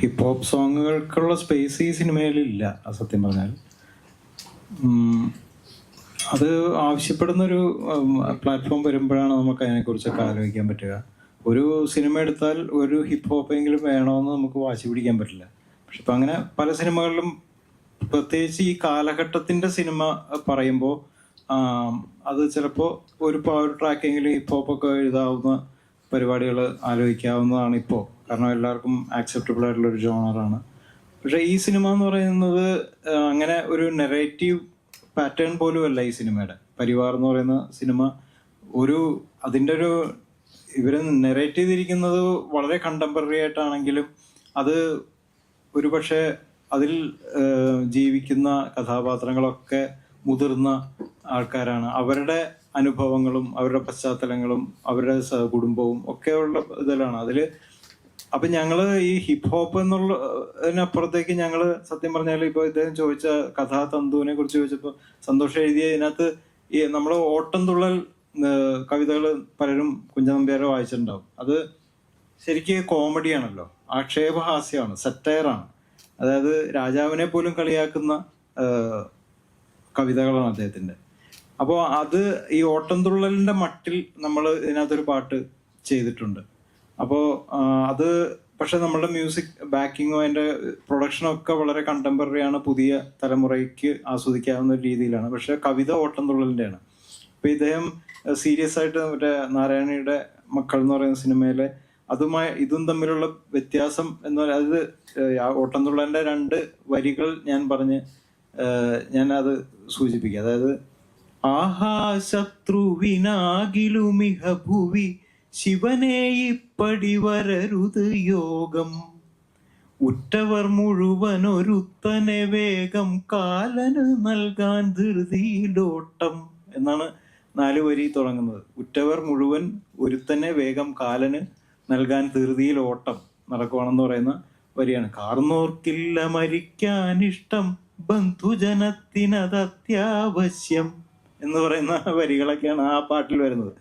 Hip hop സോങ്ങുകൾക്കുള്ള space ഈ സിനിമയിലില്ല സത്യം പറഞ്ഞാൽ. അത് ആവശ്യപ്പെടുന്ന ഒരു പ്ലാറ്റ്ഫോം വരുമ്പോഴാണ് നമുക്ക് അതിനെക്കുറിച്ചൊക്കെ ആലോചിക്കാൻ പറ്റുക. ഒരു സിനിമ എടുത്താൽ ഒരു ഹിപ്പ് ഹോപ്പെങ്കിലും വേണമെന്ന് നമുക്ക് വാശി പിടിക്കാൻ പറ്റില്ല. പക്ഷെ ഇപ്പം അങ്ങനെ പല സിനിമകളിലും പ്രത്യേകിച്ച് ഈ കാലഘട്ടത്തിന്റെ സിനിമ പറയുമ്പോൾ അത് ചിലപ്പോൾ ഒരു പവർ ട്രാക്കെങ്കിലും ഹിപ്പ് ഹോപ്പൊക്കെ എഴുതാവുന്ന പരിപാടികൾ ആലോചിക്കാവുന്നതാണ് ഇപ്പോൾ കാരണം എല്ലാവർക്കും ആക്സെപ്റ്റബിൾ ആയിട്ടുള്ള ഒരു ജോണറാണ് പക്ഷേ ഈ സിനിമ എന്ന് പറയുന്നത് അങ്ങനെ ഒരു നെറേറ്റീവ് പാറ്റേൺ പോലും അല്ല ഈ സിനിമയുടെ പരിവാർ എന്ന് പറയുന്ന സിനിമ ഒരു അതിന്റെ ഒരു ഇവർ നെറേറ്റ് ചെയ്തിരിക്കുന്നത് വളരെ കണ്ടംപററി ആയിട്ടാണെങ്കിലും അത് ഒരു പക്ഷേ അതിൽ ജീവിക്കുന്ന കഥാപാത്രങ്ങളൊക്കെ മുതിർന്ന ആൾക്കാരാണ്. അവരുടെ അനുഭവങ്ങളും അവരുടെ പശ്ചാത്തലങ്ങളും അവരുടെ കുടുംബവും ഒക്കെയുള്ള ഇതിലാണ് അതിൽ അപ്പൊ ഞങ്ങൾ ഈ ഹിപ് ഹോപ്പ് എന്നുള്ള എന്നുള്ളതിനപ്പുറത്തേക്ക് ഞങ്ങൾ സത്യം പറഞ്ഞാൽ ഇപ്പൊ ഇദ്ദേഹം ചോദിച്ച കഥാതന്തുവിനെ കുറിച്ച് ചോദിച്ചപ്പോ സന്തോഷം എഴുതിയ ഇതിനകത്ത് ഈ നമ്മൾ ഓട്ടം തുള്ളൽ കവിതകൾ പലരും കുഞ്ചനമ്പ്യാരെ വായിച്ചിട്ടുണ്ടാവും. അത് ശരിക്കും കോമഡിയാണല്ലോ. ആക്ഷേപഹാസ്യമാണ് സെറ്റയറാണ്. അതായത് രാജാവിനെ പോലും കളിയാക്കുന്ന കവിതകളാണ് അദ്ദേഹത്തിന്റെ. അപ്പോൾ അത് ഈ ഓട്ടംതുള്ളലിന്റെ മട്ടിൽ നമ്മൾ ഇതിനകത്തൊരു പാട്ട് ചെയ്തിട്ടുണ്ട്. അപ്പോൾ അത് പക്ഷെ നമ്മളുടെ മ്യൂസിക് ബാക്കിങ്ങോ അതിന്റെ പ്രൊഡക്ഷനോ ഒക്കെ വളരെ കണ്ടംപററി ആണ് പുതിയ തലമുറയ്ക്ക് ആസ്വദിക്കാവുന്ന ഒരു രീതിയിലാണ്. പക്ഷെ കവിത ഓട്ടംതുള്ളലിന്റെയാണ് അപ്പോൾ ഇദ്ദേഹം സീരിയസ് ആയിട്ട് മറ്റേ നാരായണിയുടെ മക്കൾ എന്ന് പറയുന്ന സിനിമയിലെ അതുമായി ഇതും തമ്മിലുള്ള വ്യത്യാസം എന്ന് പറയുന്നത് ഏഹ്, ആ രണ്ട് വരികൾ ഞാൻ പറഞ്ഞ് ഞാൻ അത് സൂചിപ്പിക്കുക അതായത് ആഹാ ശത്രുവിനാകിലുമിഹ ഭുവി ശിവനെ ഇപ്പടി വരരുത് യോഗം. ഉറ്റവർ മുഴുവൻ ഒരുത്തനെ വേഗം കാലന് നൽകാൻ ധൃതിയിലോട്ടം എന്നാണ് നാല് വരി തുടങ്ങുന്നത്. ഉറ്റവർ മുഴുവൻ ഒരുത്തനെ വേഗം കാലന് നൽകാൻ ധൃതിയിൽ ഓട്ടം നടക്കുവാണെന്ന് പറയുന്ന വരിയാണ്. കാർന്നോർക്കില്ല മരിക്കാൻ ഇഷ്ടം ബന്ധുജനത്തിനത് അത്യാവശ്യം എന്ന് പറയുന്ന വരികളൊക്കെയാണ് ആ പാട്ടിൽ വരുന്നത്.